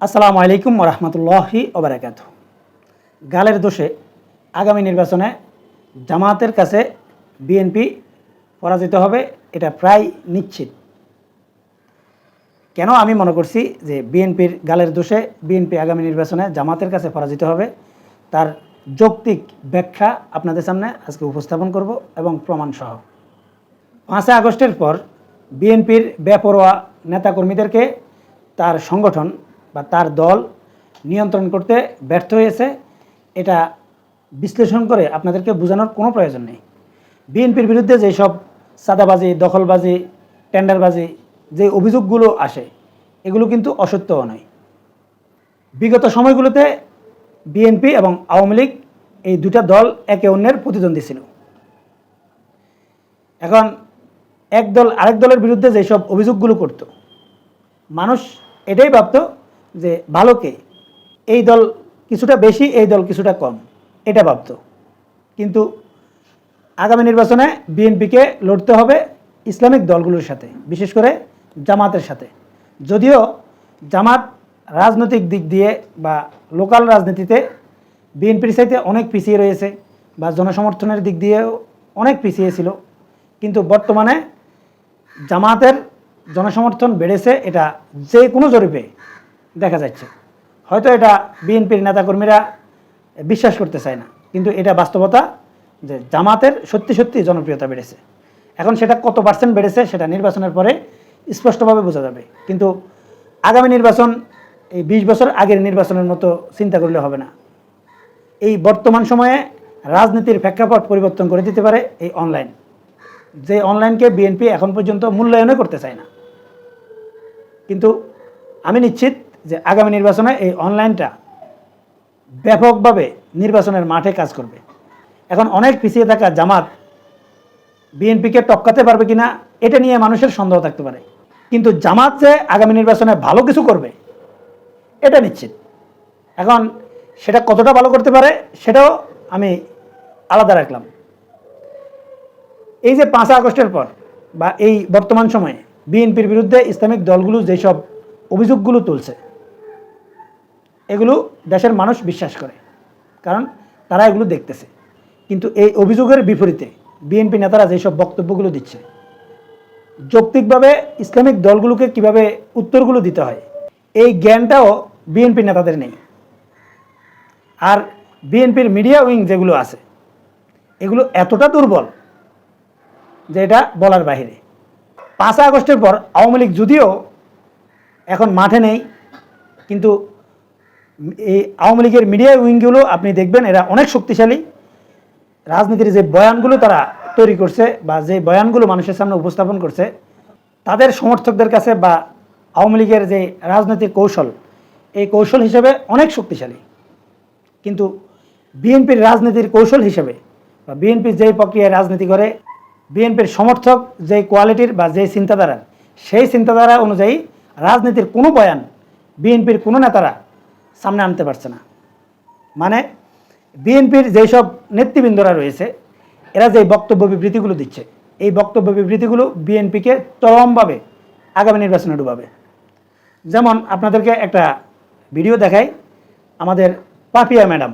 আসসালামু আলাইকুম রহমতুল্লাহি ওবরাকাত গালের দোষে আগামী নির্বাচনে জামায়াতের কাছে বিএনপি পরাজিত হবে, এটা প্রায় নিশ্চিত। কেন আমি মনে করছি যে বিএনপির গালের দোষে বিএনপি আগামী নির্বাচনে জামাতের কাছে পরাজিত হবে, তার যৌক্তিক ব্যাখ্যা আপনাদের সামনে আজকে উপস্থাপন করব এবং প্রমাণ সহ পাঁচই আগস্টের পর বিএনপির বেপরোয়া নেতাকর্মীদেরকে তার সংগঠন বা তার দল নিয়ন্ত্রণ করতে ব্যর্থ হয়েছে, এটা বিশ্লেষণ করে আপনাদেরকে বোঝানোর কোনো প্রয়োজন নেই। বিএনপির বিরুদ্ধে যেসব সাদাবাজি দখলবাজি, টেন্ডারবাজি, যে অভিযোগগুলো আসে, এগুলো কিন্তু অসত্যও নয়। বিগত সময়গুলোতে বিএনপি এবং আওয়ামী লীগ এই দুটা দল একে অন্যের প্রতিদ্বন্দ্বী ছিল। এখন এক দল আরেক দলের বিরুদ্ধে যেসব অভিযোগগুলো করত, মানুষ এটাই ভাবত যে ভালোকে এই দল কিছুটা বেশি, এই দল কিছুটা কম। এটা ভাবত। কিন্তু আগামী নির্বাচনে বিএনপিকে লড়তে হবে ইসলামিক দলগুলোর সাথে, বিশেষ করে জামাতের সাথে। যদিও জামাত রাজনৈতিক দিক দিয়ে বা লোকাল রাজনীতিতে বিএনপির চাইতে অনেক পিছিয়ে রয়েছে বা জনসমর্থনের দিক দিয়েও অনেক পিছিয়ে ছিল। কিন্তু বর্তমানে জামাতের জনসমর্থন বেড়েছে, এটা যে কোনো জরিপে দেখা যাচ্ছে। হয়তো এটা বিএনপির নেতাকর্মীরা বিশ্বাস করতে চায় না, কিন্তু এটা বাস্তবতা যে জামাতের সত্যি সত্যি জনপ্রিয়তা বেড়েছে। এখন সেটা কত পার্সেন্ট বেড়েছে সেটা নির্বাচনের পরে স্পষ্টভাবে বোঝা যাবে। কিন্তু আগামী নির্বাচন, এই বিশ বছর আগের নির্বাচনের মতো চিন্তা করলে হবে না। এই বর্তমান সময়ে রাজনীতির প্রেক্ষাপট পরিবর্তন করে দিতে পারে এই অনলাইন। যে অনলাইনকে বিএনপি এখন পর্যন্ত মূল্যায়নও করতে চায় না। কিন্তু আমি নিশ্চিত যে আগামী নির্বাচনে এই অনলাইনটা ব্যাপকভাবে নির্বাচনের মাঠে কাজ করবে। এখন অনেক পিছিয়ে থাকা জামাত বিএনপিকে টপকাতে পারবে কিনা, এটা নিয়ে মানুষের সন্দেহ থাকতে পারে। কিন্তু জামাত যে আগামী নির্বাচনে ভালো কিছু করবে, এটা নিশ্চিত। এখন সেটা কতটা ভালো করতে পারে, সেটাও আমি আলাদা রাখলাম। এই যে পাঁচ আগস্টের পর বা এই বর্তমান সময়ে বিএনপির বিরুদ্ধে ইসলামিক দলগুলো যেসব অভিযোগগুলো তুলছে এগুলো দেশের মানুষ বিশ্বাস করে, কারণ তারা এগুলো দেখতেছে। কিন্তু এই অভিযোগের বিপরীতে বিএনপি নেতারা যেসব বক্তব্যগুলো দিচ্ছে, যৌক্তিকভাবে ইসলামিক দলগুলোকে কীভাবে উত্তরগুলো দিতে হয়, এই জ্ঞানটাও বিএনপি নেতাদের নেই। আর বিএনপির মিডিয়া উইং যেগুলো আছে, এগুলো এতটা দুর্বল যে এটা বলার বাহিরে। পাঁচ আগস্টের পর আওয়ামী লীগ যদিও এখন মাঠে নেই, কিন্তু এই আওয়ামী লীগের মিডিয়া উইংগুলো আপনি দেখবেন, এরা অনেক শক্তিশালী। রাজনীতির যে বয়ানগুলো তারা তৈরি করছে বা যে বয়ানগুলো মানুষের সামনে উপস্থাপন করছে, তাদের সমর্থকদের কাছে বা আওয়ামী লীগের যে রাজনৈতিক কৌশল, এই কৌশল হিসেবে অনেক শক্তিশালী। কিন্তু বিএনপির রাজনীতির কৌশল হিসেবে বা বিএনপি যেই প্রক্রিয়ায় রাজনীতি করে, বিএনপির সমর্থক যেই কোয়ালিটির বা যেই চিন্তাধারার, সেই চিন্তাধারা অনুযায়ী রাজনীতির কোনো বয়ান, বিএনপির কোনো নেতারা সামনে আনতে পারছে না। মানে বিএনপির যেসব নেতৃবৃন্দরা রয়েছে, এরা যে বক্তব্য বিবৃতিগুলো দিচ্ছে, এই বক্তব্য বিবৃতিগুলো বিএনপিকে চরমভাবে আগামী নির্বাচনে ডুবাবে। যেমন আপনাদেরকে একটা ভিডিও দেখাই, আমাদের পাপিয়া ম্যাডাম,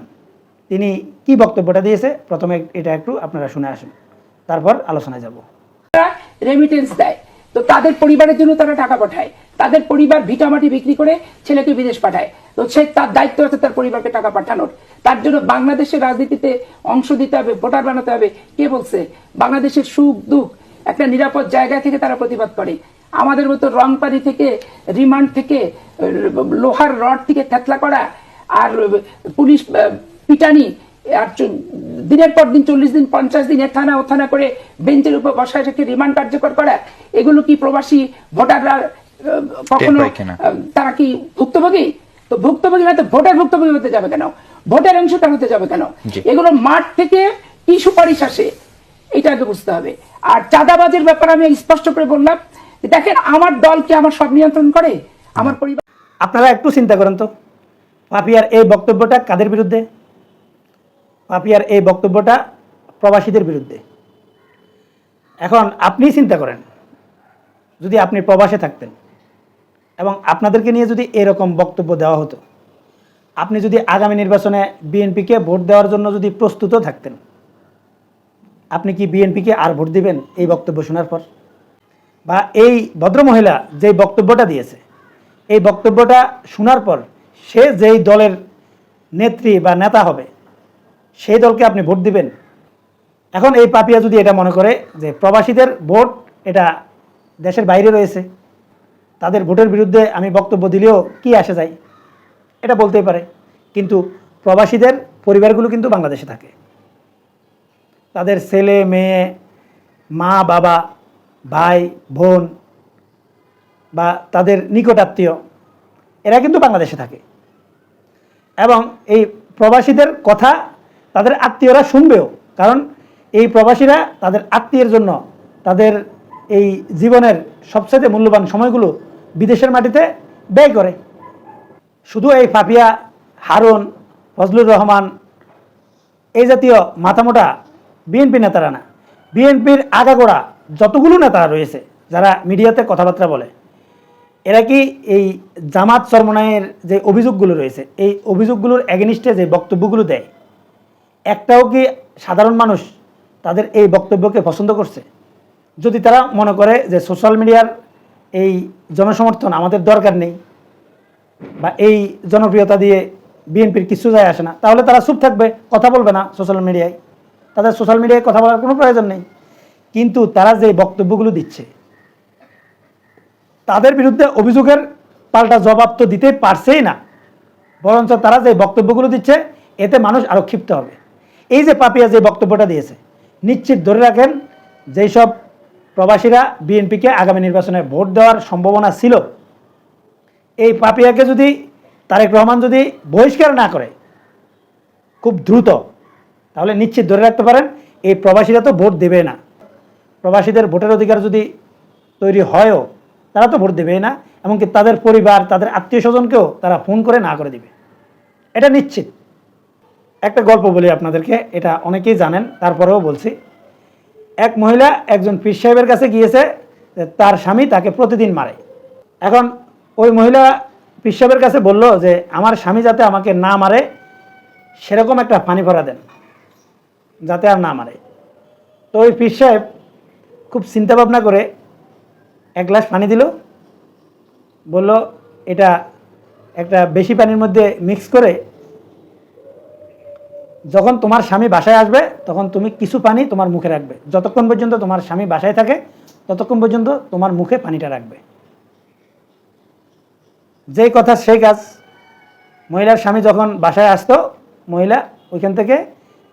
তিনি কি বক্তব্যটা দিয়েছে? প্রথমে এটা একটু আপনারা শুনে আসুন, তারপর আলোচনায় যাব। রেমিটেন্স দেয়, তো তাদের পরিবারের জন্য তারা টাকা পাঠায়। তাদের পরিবার ভিটামাটি বিক্রি করে ছেলেকে বিদেশ পাঠায়। তো সে তার দায়িত্ব আছে তার পরিবারকে টাকা পাঠানোর। তার জন্য বাংলাদেশের রাজনীতিতে অংশ দিতে হবে, ভোটার বানাতে হবে। কে বলছে? বাংলাদেশের সুখ, দুঃখ একটা নিরাপদ জায়গা থেকে তারা প্রতিবাদ করে। আমাদের মতো রং পানি থেকে, রিমান্ড থেকে, লোহার রড থেকে থেতলা করা আর পুলিশ পিটানি আর দিনের পর দিন, চল্লিশ দিন, পঞ্চাশ দিন এ থানা করে বেঞ্চের উপর বসায় রেখে রিমান্ড কার্যকর করা, এগুলো কি প্রবাসী ভোটাররা কখনো তারা কি ভুক্তভোগী? তো ভুক্তভোগী হয়তো ভোটার ভুক্তভোগী হতে যাবে কেন? ভোটার অংশটা হতে যাবে কেন? এগুলো মাঠ থেকে কি সুপারিশ আসে? এটা আগে বুঝতে হবে। আর চাঁদাবাজের ব্যাপারে আমি স্পষ্ট করে বললাম দেখেন আমার দল কি আমার সব নিয়ন্ত্রণ করে? আমার পরিবার আপনারা একটু চিন্তা করেন তো। পাপিয়ার এই বক্তব্যটা কাদের বিরুদ্ধে? পাপিয়ার এই বক্তব্যটা প্রবাসীদের বিরুদ্ধে। এখন আপনি চিন্তা করেন যদি আপনি প্রবাসে থাকতেন এবং আপনাদেরকে নিয়ে যদি এরকম বক্তব্য দেওয়া হতো, আপনি যদি আগামী নির্বাচনে বিএনপিকে ভোট দেওয়ার জন্য যদি প্রস্তুত থাকতেন, আপনি কি বিএনপিকে আর ভোট দিবেন এই বক্তব্য শোনার পর? বা এই ভদ্রমহিলা যে বক্তব্যটা দিয়েছে, এই বক্তব্যটা শোনার পর সে যেই দলের নেত্রী বা নেতা হবে, সেই দলকে আপনি ভোট দিবেন? এখন এই পাপিয়া যদি এটা মনে করে যে প্রবাসীদের ভোট, এটা দেশের বাইরে রয়েছে তাদের ভোটের বিরুদ্ধে আমি বক্তব্য দিলেও কি আসে যায়, এটা বলতেই পারে। কিন্তু প্রবাসীদের পরিবারগুলো কিন্তু বাংলাদেশে থাকে। তাদের ছেলে, মেয়ে, মা, বাবা, ভাই, বোন বা তাদের নিকট আত্মীয়, এরা কিন্তু বাংলাদেশে থাকে। এবং এই প্রবাসীদের কথা তাদের আত্মীয়রা শুনবেও, কারণ এই প্রবাসীরা তাদের আত্মীয়ের জন্য তাদের এই জীবনের সবচেয়ে মূল্যবান সময়গুলো বিদেশের মাটিতে ব্যয় করে। শুধু এই ফাপিয়া হারুন, ফজলুর রহমান, এই জাতীয় মাথামোটা বিএনপি নেতারা না। বিএনপির আগাগোড়া যতগুলো নেতা রয়েছে, যারা মিডিয়াতে কথাবার্তা বলে, এরা কি এই জামাত চরমনায়ের যে অভিযোগগুলো রয়েছে, এই অভিযোগগুলোর এগেনিস্টে যে বক্তব্যগুলো দেয়, একটাও কি সাধারণ মানুষ তাদের এই বক্তব্যকে পছন্দ করছে? যদি তারা মনে করে যে সোশ্যাল মিডিয়ার এই জনসমর্থন আমাদের দরকার নেই বা এই জনপ্রিয়তা দিয়ে বিএনপির কিছু যায় আসে না, তাহলে তারা চুপ থাকবে, কথা বলবে না সোশ্যাল মিডিয়ায় তাদের সোশ্যাল মিডিয়ায় কথা বলার কোনো প্রয়োজন নেই। কিন্তু তারা যে বক্তব্যগুলো দিচ্ছে, তাদের বিরুদ্ধে অভিযোগের পাল্টা জবাব তো দিতে পারছেই না। বরঞ্চ তারা যে বক্তব্যগুলো দিচ্ছে, এতে মানুষ আরও ক্ষিপ্ত হবে। এই যে পাপিয়া যে বক্তব্যটা দিয়েছে, নিশ্চিত ধরে রাখেন, যেই সব প্রবাসীরা বিএনপিকে আগামী নির্বাচনে ভোট দেওয়ার সম্ভাবনা ছিল। এই পাপিয়াকে যদি তারেক রহমান যদি বহিষ্কার না করে, খুব দ্রুত, তাহলে নিশ্চিত ধরে রাখতে পারেন, এই প্রবাসীরা তো ভোট দেবে না। প্রবাসীদের ভোটের অধিকার যদি তৈরি হয়ও, তারা তো ভোট দেবেই না, এমনকি তাদের পরিবার, তাদের আত্মীয় স্বজনকেও তারা ফোন করে না করে দিবে। এটা নিশ্চিত। একটা গল্প বলি আপনাদেরকে, এটা অনেকেই জানেন, তারপরেও বলছি। এক মহিলা একজন পীর সাহেবের কাছে গিয়েছে, তার স্বামী তাকে প্রতিদিন মারে। এখন ওই মহিলা পীর সাহেবের কাছে বলল যে, আমার স্বামী যাতে আমাকে না মারে, সেরকম একটা পানি ভরা দেন, যাতে আর না মারে। তো ওই পীর সাহেব খুব চিন্তা ভাবনা করে এক গ্লাস পানি দিল, বলল, এটা একটা বেশি পানির মধ্যে মিক্স করে যখন তোমার স্বামী বাসায় আসবে, তখন তুমি কিছু পানি তোমার মুখে রাখবে। যতক্ষণ পর্যন্ত তোমার স্বামী বাসায় থাকে, ততক্ষণ পর্যন্ত তোমার মুখে পানিটা রাখবে। যেই কথা সেই কাজ। মহিলার স্বামী যখন বাসায় আসতো, মহিলা ওইখান থেকে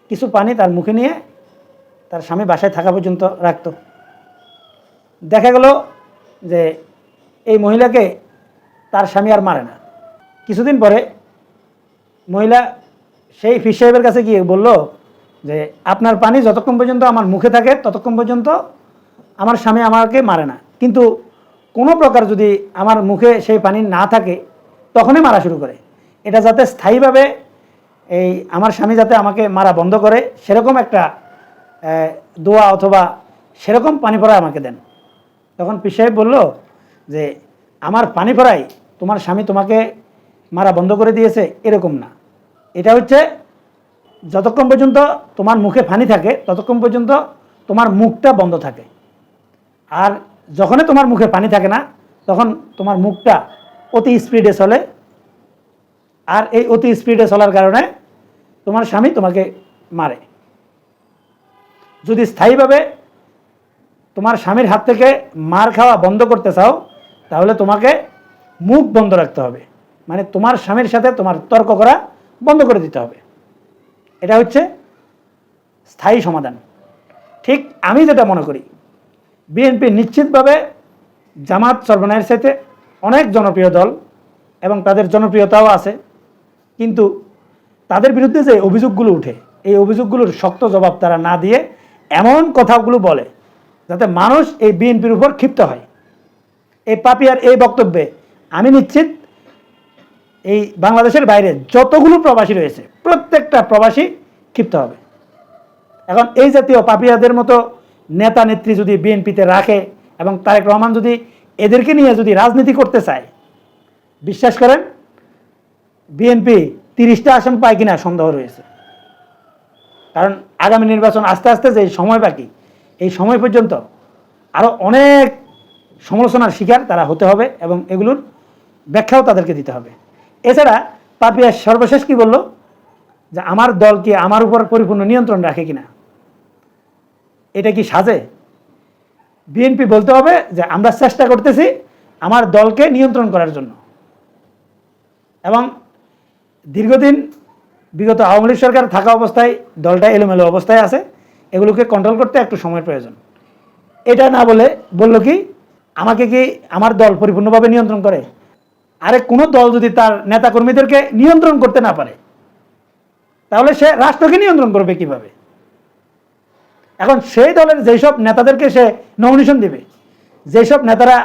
কিছু পানি তার মুখে নিয়ে তার স্বামী বাসায় থাকা পর্যন্ত রাখতো। দেখা গেল যে এই মহিলাকে তার স্বামী আর মারে না। কিছুদিন পরে মহিলা সেই ফিস সাহেবের কাছে গিয়ে বলল যে, আপনার পানি যতক্ষণ পর্যন্ত আমার মুখে থাকে, ততক্ষণ পর্যন্ত আমার স্বামী আমাকে মারে না। কিন্তু কোনো প্রকার যদি আমার মুখে সেই পানি না থাকে, তখনই মারা শুরু করে। এটা যাতে স্থায়ীভাবে এই আমার স্বামী যাতে আমাকে মারা বন্ধ করে, সেরকম একটা দোয়া অথবা সেরকম পানি পড়া আমাকে দেন। তখন পীর সাহেব বলল যে, আমার পানি পড়াই তোমার স্বামী তোমাকে মারা বন্ধ করে দিয়েছে, এরকম না। এটা হচ্ছে যতক্ষণ পর্যন্ত তোমার মুখে পানি থাকে, ততক্ষণ পর্যন্ত তোমার মুখটা বন্ধ থাকে। আর যখনই তোমার মুখে পানি থাকে না, তখন তোমার মুখটা অতি স্পিডে চলে। আর এই অতি স্পিডে চলার কারণে তোমার স্বামী তোমাকে মারে। যদি স্থায়ীভাবে তোমার স্বামীর হাত থেকে মার খাওয়া বন্ধ করতে চাও, তাহলে তোমাকে মুখ বন্ধ রাখতে হবে। মানে তোমার স্বামীর সাথে তোমার তর্ক করা বন্ধ করে দিতে হবে। এটা হচ্ছে স্থায়ী সমাধান। ঠিক আমি যেটা মনে করি, বিএনপি নিশ্চিতভাবে জামাত সর্বনায়ের সাথে অনেক জনপ্রিয় দল এবং তাদের জনপ্রিয়তাও আছে, কিন্তু তাদের বিরুদ্ধে যে অভিযোগগুলো উঠে, এই অভিযোগগুলোর শক্ত জবাব তারা না দিয়ে এমন কথাগুলো বলে যাতে মানুষ এই বিএনপির উপর ক্ষিপ্ত হয়। এই পাপিয়ার এই বক্তব্যে আমি নিশ্চিত এই বাংলাদেশের বাইরে যতগুলো প্রবাসী রয়েছে, প্রত্যেকটা প্রবাসী ক্ষিপ্ত হবে। এখন এই জাতীয় পাপিয়াদের মতো নেতা নেত্রী যদি বিএনপিতে রাখে এবং তারেক রহমান যদি এদেরকে নিয়ে যদি রাজনীতি করতে চায়, বিশ্বাস করেন, বিএনপি তিরিশটা আসন পায় কিনা সন্দেহ রয়েছে। কারণ আগামী নির্বাচন আস্তে আস্তে যে সময় বাকি, এই সময় পর্যন্ত আরও অনেক সমালোচনার শিকার তারা হতে হবে এবং এগুলোর ব্যাখ্যাও তাদেরকে দিতে হবে। এছাড়া পাপিয়া সর্বশেষ কি বলল? যে আমার দল কি আমার উপর পরিপূর্ণ নিয়ন্ত্রণ রাখে কিনা? এটা কি সাজে? বিএনপি বলতে হবে যে আমরা চেষ্টা করতেছি আমার দলকে নিয়ন্ত্রণ করার জন্য। এবং দীর্ঘদিন বিগত আওয়ামী লীগ সরকার থাকা অবস্থায় দলটা এলোমেলো অবস্থায় আছে, এগুলোকে কন্ট্রোল করতে একটু সময় প্রয়োজন। এটা না বলে বলল কি, আমাকে কি আমার দল পরিপূর্ণভাবে নিয়ন্ত্রণ করে? আরে কোনো দল যদি তার নেতাকর্মীদেরকে নিয়ন্ত্রণ করতে না পারে, তাহলে সে রাষ্ট্রকে নিয়ন্ত্রণ করবে কীভাবে? এখন সেই দলের যেসব নেতাদেরকে সে নমিনেশন দিবে, যেসব নেতারা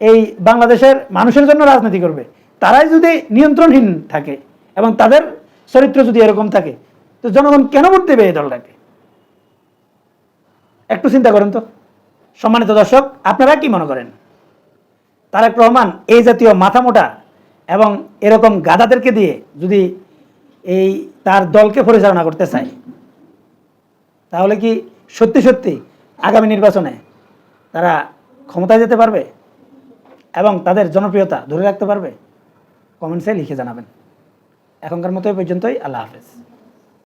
এই বাংলাদেশের মানুষের জন্য রাজনীতি করবে, তারাই যদি নিয়ন্ত্রণহীন থাকে এবং তাদের চরিত্র যদি এরকম থাকে, তো জনগণ কেন ভোট দেবে এই দলটাকে? একটু চিন্তা করেন তো। সম্মানিত দর্শক, আপনারা কি মনে করেন? তারেক রহমান এই জাতীয় মাথা মোটা এবং এরকম গাদাদেরকে দিয়ে যদি এই তার দলকে পরিচালনা করতে চায়, তাহলে কি সত্যি সত্যি আগামী নির্বাচনে তারা ক্ষমতায় যেতে পারবে এবং তাদের জনপ্রিয়তা ধরে রাখতে পারবে? কমেন্টসে লিখে জানাবেন। এখনকার মতো এই পর্যন্তই, আল্লাহ হাফেজ।